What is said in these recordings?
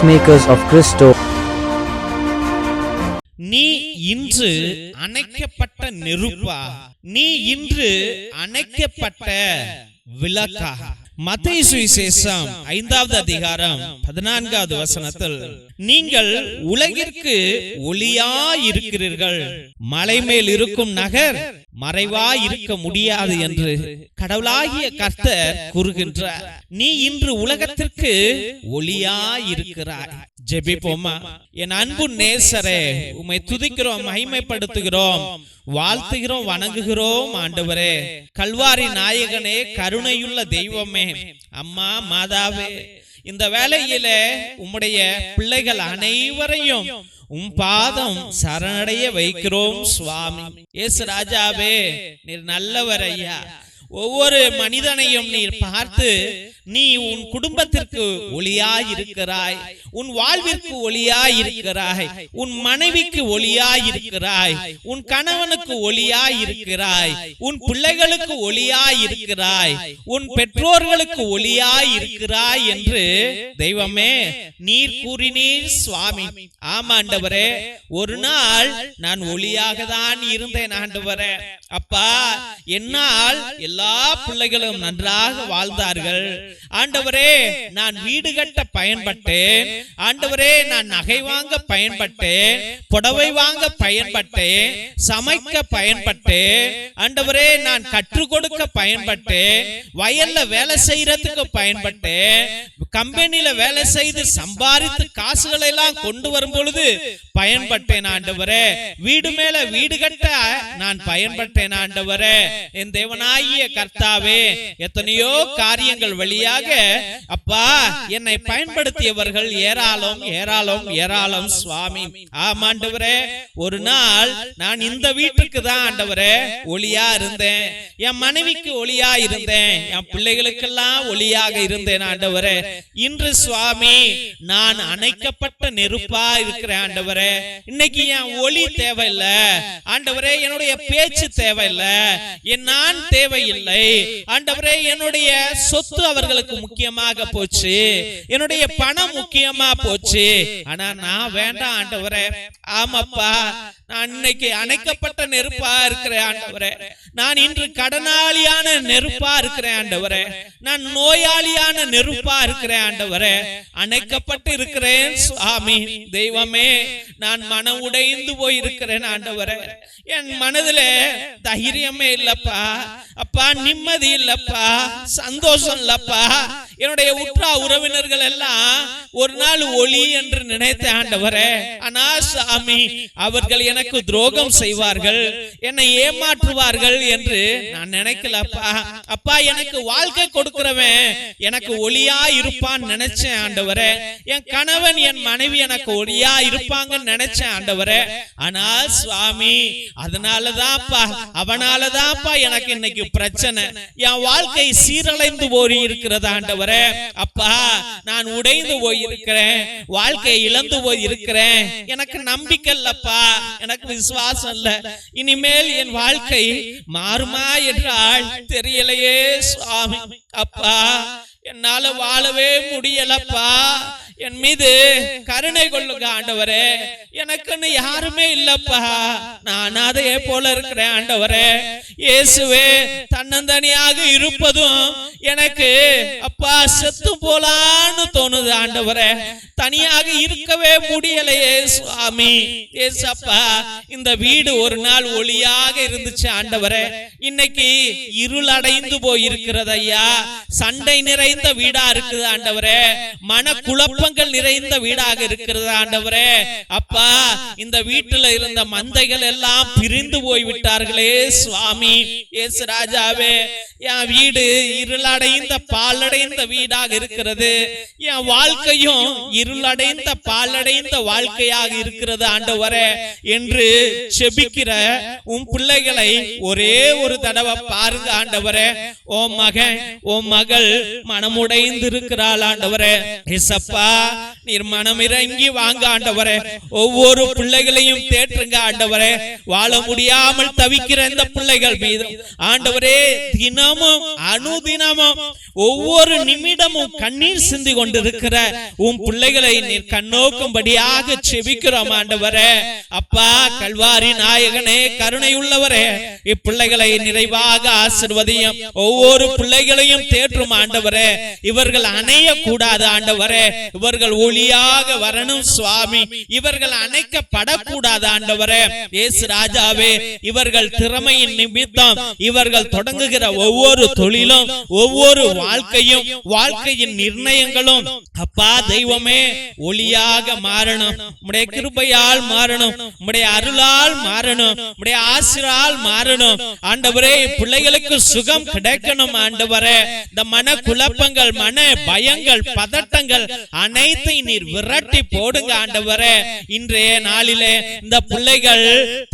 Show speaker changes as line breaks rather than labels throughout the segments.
Peacemakers of Christo.
நீ இன்று அணைக்கப்பட்ட நெருப்பா? நீ இன்று அணைக்கப்பட்ட விளக்கா? மத்திய சுவிசேஷம் ஐந்தாவது அதிகாரம் பதினான்காவது வசனத்தில் நீங்கள் உலகிற்கு ஒளியா இருக்கிறீர்கள் மலை மேல் இருக்கும் நகர் மறைவா இருக்க முடியாது என்று கடவுளாகிய கர்த்தர் கூறுகின்றார் நீ இன்று உலகத்திற்கு ஒளியா இருக்கிறாய் ஜெபிப்போமா? என் அன்பு நேசரே உம்மை துதிக்கிறோம் மகிமைப்படுத்துகிறோம். வாழ்த்துகிறோம் வணங்குகிறோம் ஆண்டவரே. கல்வாரி நாயகனே கருணையுள்ள தெய்வமே. அம்மா மாதாவே. இந்த வேலையில உம்முடைய பிள்ளைகள் அனைவரையும் உம் பாதம் சரணடைய வைக்கிறோம் சுவாமி. ஏசு ராஜாவே நீர் நல்லவர் ஐயா. ஒவ்வொரு மனிதனையும் நீர் பார்த்து நீ உன் குடும்பத்திற்கு ஒளியாய் இருக்கிறாய் உன் வாழ்விற்கு ஒளியாய் இருக்கிறாய் உன் மனைவிக்கு ஒளியாய் இருக்கிறாய் உன் கணவனுக்கு ஒளியாய் இருக்கிறாய் உன் பிள்ளைகளுக்கு ஒளியாய் இருக்கிறாய் உன் பெற்றோர்களுக்கு ஒளியாய் இருக்கிறாய் என்று தெய்வமே நீர் கூறினீர் சுவாமி. ஆமாண்டவரே ஒரு நாள் நான் ஒளியாக தான் இருந்தேன் ஆண்டவரே. அப்பா என்னால் எல்லா பிள்ளைகளும் நன்றாக வாழ்ந்தார்கள். ஆண்டவரே நான் வீடு கட்ட பயன்பட்டேன். ஆண்டவரே நான் நகை வாங்க பயன்பட்டேன். புடவை வாங்க பயன்பட்டேன். சமைக்க பயன்பட்டேன். ஆண்டவரே நான் கற்றுக் கொடுக்க பயன்பட்டேன். வயல்ல வேலை செய்யறதுக்கு பயன்பட்டேன். கம்பெனில வேலை செய்து சம்பாதித்து காசுகளை எல்லாம் கொண்டு வரும் பொழுது பயன்பட்டேன் ஆண்டவரே. வீடு மேல வீடு கட்ட நான் பயன்பட்டேன் ஆண்டவரே. என் தேவனாகிய கர்த்தாவே எத்தனையோ காரியங்கள் வழியாக அப்பா என்னை பயன்படுத்தியவர்கள் ஏராளம் ஏராளம் ஏராளம் சுவாமி. ஆமாண்டவரே ஒரு நாள் நான் இந்த வீட்டுக்கு தான் ஆண்டவரே ஒளியா இருந்தேன். என் மனைவிக்கு ஒளியா இருந்தேன். என் பிள்ளைகளுக்கெல்லாம் ஒளியாக இருந்தேன் ஆண்டவரே. இன்று சுவாமி நான் அணைக்கப்பட்ட நெருப்பா இருக்கிறேன் ஆண்டவரே. இன்னைக்கு என் ஒளி தேவையில்லை. ஆண்டவரே என்னுடைய பேச்சு தேவையில்லை. என் நான் தேவையில்லை. ஆண்டவரே என்னுடைய சொத்து அவர்களுக்கு முக்கியமாக போச்சு. என்னுடைய பணம் முக்கியமா போச்சு. ஆனா நான் வேண்டாம் ஆண்டவரே. ஆமாப்பா. நான் இன்னைக்கு அணைக்கப்பட்ட நெருப்பா இருக்கிறேன் ஆண்டவரே. நான் இன்று கடனாளியான நெருப்பா இருக்கிறேன் ஆண்டவரே. நான் நோயாளியான நெருப்பா இருக்கிறேன் ஆண்டவரே. அணைக்கப்பட்டு இருக்கிறேன். சுவாமி தெய்வமே நான் மனம் உடைந்து போய் இருக்கிறேன் ஆண்டவரே. என் மனதுல தைரியமே இல்லப்பா. அப்பா நிம்மதி இல்லப்பா. சந்தோஷம் இல்லப்பா. என்னுடைய உற்றா உறவினர்கள் எல்லாம் ஒரு நாள் ஒளி என்று நினைத்த ஆண்டவரே ஆனா சாமி அவர்கள் எனக்கு துரோகம் செய்வார்கள். என்னை ஏமாற்றுவார்கள் என்று நான் நினைக்கலப்பா அப்பா எனக்கு வாழ்க்கை கொடுக்கிறவன். எனக்கு ஒளியா இருப்பான்னு நினைச்சேன் ஆண்டவரே என் கணவன் என் மனைவி எனக்கு ஒளியா இருப்பாங்கன்னு நினைச்சேன் ஆண்டவரே ஆனால் சுவாமி அதனாலதான்ப்பா அவனாலதான்ப்பா எனக்கு இன்னைக்கு பிரச்சனை. என் வாழ்க்கை சீரழைந்து போய் இருக்கிறது ஆண்டவரே. அப்பா நான் உடைந்து போய் இருக்கிறேன் வாழ்க்கையை இழந்து போய் இருக்கிறேன் எனக்கு நம்பிக்கை இல்லப்பா. எனக்கு விசுவாசம் இல்ல. இனிமேல் என் வாழ்க்கை மாறுமா என்றால் தெரியலையே சுவாமி. அப்பா என்னால வாழவே முடியலப்பா. என் மீது கருணை கொள்ளுங்க ஆண்டவரே. எனக்குன்னு யாருமே இல்லப்பா. நான் அதையே போல இருக்கிறேன் ஆண்டவரே. இயேசுவே தன்னந்தனியாக இருப்பதும் எனக்கு அப்பா செத்து போலான்னு தோணுது ஆண்டவரே. தனியாக இருக்கவே முடியலையே சுவாமி. ஏசப்பா இந்த வீடு ஒரு நாள் ஒளியாக இருந்துச்சு ஆண்டவரே. இன்னைக்கு இருள் அடைந்து ஐயா சண்டை நிறைந்த வீடா இருக்குது ஆண்டவரே. மன குழப்பங்கள் நிறைந்த வீடாக இருக்கிறது ஆண்டவரே. அப்பா இந்த வீட்டுல இருந்த மந்தைகள் எல்லாம் பிரிந்து போய்விட்டார்களே சுவாமி. ராஜாவே என் வீடு இருளடைந்த பாலடைந்த வீடாக இருக்கிறது. என் வாழ்க்கையும் இருளடைந்த பாலடைந்த வாழ்க்கையாக இருக்கிறது ஆண்டவரே. என்று செபிக்கிற உன் பிள்ளைகளை ஒரே ஒரு தடவை பாருங்க ஆண்டவரே. ஓ மகன் ஓ மகள் மனமுடைந்து இருக்கிறாள் ஆண்டவரே. இசப்பா நீர் மனம் இறங்கி வாங்க ஆண்டவரே. ஒவ்வொரு பிள்ளைகளையும் தேற்றுங்க ஆண்டவரே. வாழ முடியாமல் தவிக்கிற இந்த பிள்ளைகள் மீது ஆண்டவரே தினமும் அனுதினமும் ஒவ்வொரு நிமிடமும் கண்ணீர் சிந்தி கொண்டிருக்கிற உன் பிள்ளைகளை நீர் கண்ணோக்கும்படியாக செபிக்கிறோம் ஆண்டவரே. அப்பா கல்வாரி நாயகனே கருணை உள்ளவரே இப்பிள்ளைகளை நிறைவாக ஆசிர்வதியும் ஒவ்வொரு பிள்ளைகளையும் தேற்றும் ஆண்டவரே. இவர்கள் அணைய கூடாது ஆண்டவரே. இவர்கள் ஒளியாக வரணும் சுவாமி. இவர்கள் அணைக்கப்படக்கூடாது ஆண்டவரே. இயேசு ராஜாவே இவர்கள் திறமையின் நிமித்தம் இவர்கள் தொடங்குகிற ஒவ்வொரு தொழிலும் ஒவ்வொரு வாழ்க்கையும் வாழ்க்கையின் நிர்ணயங்களும் அப்பா தெய்வமே ஒளியாக மாறணும். உடைய கிருபையால் மாறணும். உடைய அருளால் மாறணும். உடைய ஆசிரால் மாறணும். ஆண்டவரே பிள்ளைகளுக்கு சுகம் கிடைக்கணும் ஆண்டவரே. இந்த மன குழப்பங்கள் மன பயங்கள் பதட்டங்கள் அனைத்தை நீர் விரட்டி போடுங்க ஆண்டவரே. இன்றைய நாளிலே இந்த பிள்ளைகள்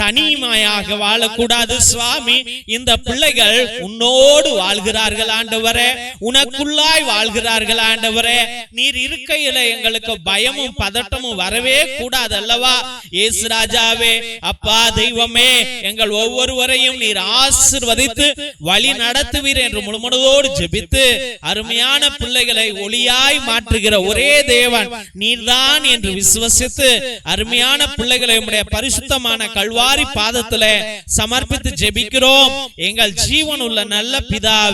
தனிமையாக வாழக்கூடாது சுவாமி. இந்த பிள்ளைகள் உன்னோடு வாழ்க வாழ்கிறார்கள் ஆண்டவரே. உனக்குள்ளாய் வாழ்கிறார்கள் ஆண்டவரே. நீர் இருக்கையில எங்களுக்கு பயமும் பதட்டமும் வரவே கூடாது அல்லவா இயேசு ராஜாவே அப்பா தெய்வமே எங்கள் ஒவ்வொருவரையும் நீர் ஆசிர்வதித்து வழி நடத்துவீர் என்று முழுமனதோடு ஜெபித்து அருமையான பிள்ளைகளை ஒளியாய் மாற்றுகிற ஒரே தேவன் நீர்தான் என்று விசுவசித்து அருமையான பிள்ளைகளை உடைய பரிசுத்தமான கல்வாரி பாதத்தில் சமர்ப்பித்து ஜெபிக்கிறோம். எங்கள் ஜீவன் உள்ள நல்ல பிதாவே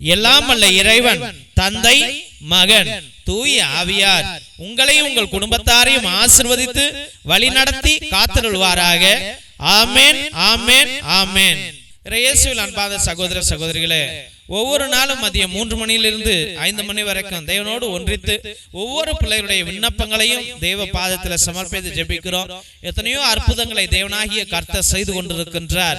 எல்லாம் அல்ல இறைவன் தந்தை மகன் தூய ஆவியார். உங்களையும் உங்கள் குடும்பத்தாரையும் ஆசிர்வதித்து வழிநடத்தி காத்திருள்வாராக ஆமென் ஆமென் ஆமென் இயேசுவில் அன்பாத சகோதர சகோதரிகளே ஒவ்வொரு நாளும் மதியம் மூன்று மணியிலிருந்து ஐந்து மணி வரைக்கும் தேவனோடு ஒன்றித்து ஒவ்வொரு பிள்ளைகளுடைய விண்ணப்பங்களையும் தேவ பாதத்தில் சமர்ப்பித்து ஜெபிக்கிறோம். எத்தனையோ அற்புதங்களை தேவனாகிய கர்த்தர் செய்து கொண்டிருக்கின்றார்.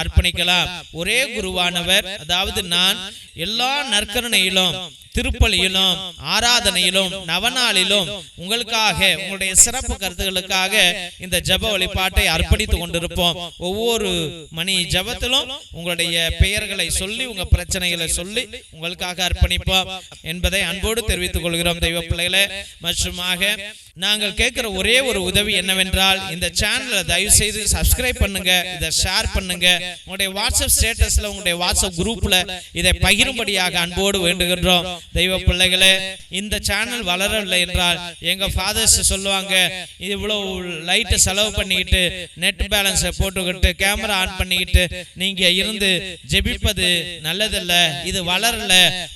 அர்ப்பணிக்கலாம். ஒரே குருவானவர் அதாவது நான் எல்லா நற்கருணையிலும் திருப்பலியிலும் ஆராதனையிலும் நவநாளிலும் உங்களுக்காக உங்களுடைய சிறப்பு கருத்துகளுக்காக இந்த ஜெப வழிபாட்டை அர்ப்பணித்துக் கொண்டிருப்போம். ஒவ்வொரு மணி ஜெபத்திலும் உங்களுடைய பெயர்களை சொல்லி உங்க பிரச்சனைகளை சொல்லி உங்களுக்காக அர்ப்பணிப்போம் என்பதை அன்போடு தெரிவித்துக் கொள்கிறோம். தெய்வ பிள்ளைகளை மற்றுமாக நாங்கள் கேட்கிற ஒரே ஒரு உதவி என்னவென்றால் இந்த சேனலை தயவு செய்து சப்ஸ்கிரைப் பண்ணுங்க இதை ஷேர் பண்ணுங்க. உங்களுடைய வாட்ஸ்அப் ஸ்டேட்டஸ்ல உங்களுடைய வாட்ஸ்அப் குரூப்ல இதை பகிரும்படியாக அன்போடு வேண்டுகின்றோம். தெய்வ பிள்ளைகளே இந்த சேனல் வளரவில்லை என்றால் எங்க ஃபாதர்ஸ் சொல்லுவாங்க இது இவ்வளவு லைட்டை செலவு பண்ணிக்கிட்டு நெட் பேலன்ஸை போட்டுக்கிட்டு கேமரா ஆன் பண்ணிக்கிட்டு நீங்க இருந்து ஜெபிப்பது நல்லதல்ல இது வளரல